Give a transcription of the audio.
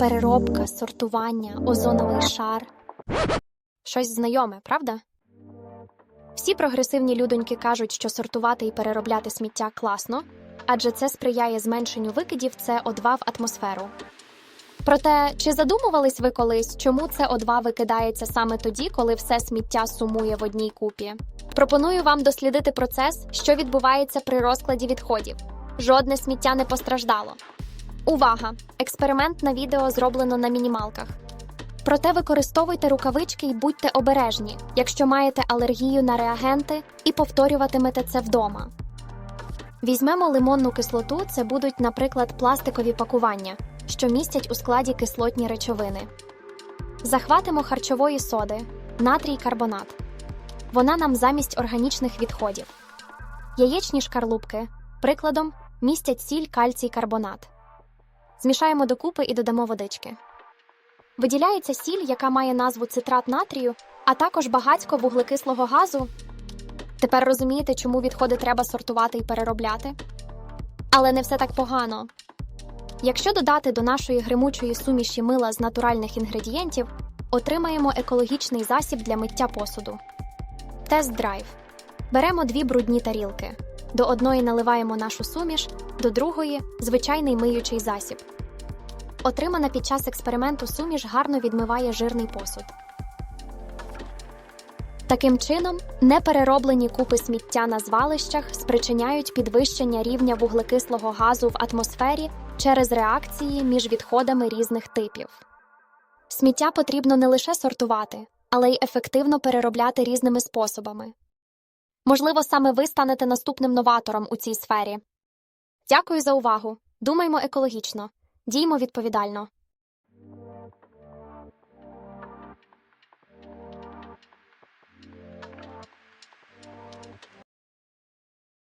переробка, сортування, озоновий шар. Щось знайоме, правда? Всі прогресивні людоньки кажуть, що сортувати і переробляти сміття класно, адже це сприяє зменшенню викидів СО2 в атмосферу. Проте, чи задумувались ви колись, чому СО2 викидається саме тоді, коли все сміття сумує в одній купі? Пропоную вам дослідити процес, що відбувається при розкладі відходів. Жодне сміття не постраждало. Увага! Експеримент на відео зроблено на мінімалках. Проте використовуйте рукавички і будьте обережні, якщо маєте алергію на реагенти і повторюватимете це вдома. Візьмемо лимонну кислоту, це будуть, наприклад, пластикові пакування, що містять у складі кислотні речовини. Захватимо харчової соди, натрій карбонат. Вона нам замість органічних відходів. Яєчні шкарлупки, прикладом, містять сіль кальцій карбонат. Змішаємо докупи і додамо водички. Виділяється сіль, яка має назву цитрат натрію, а також багатько вуглекислого газу. Тепер розумієте, чому відходи треба сортувати і переробляти? Але не все так погано. Якщо додати до нашої гримучої суміші мила з натуральних інгредієнтів, отримаємо екологічний засіб для миття посуду. Тест-драйв. Беремо дві брудні тарілки. До одної наливаємо нашу суміш, до другої звичайний миючий засіб. Отримана під час експерименту суміш гарно відмиває жирний посуд. Таким чином, неперероблені купи сміття на звалищах спричиняють підвищення рівня вуглекислого газу в атмосфері через реакції між відходами різних типів. Сміття потрібно не лише сортувати, але й ефективно переробляти різними способами. Можливо, саме ви станете наступним новатором у цій сфері. Дякую за увагу. Думаймо екологічно, діймо відповідально.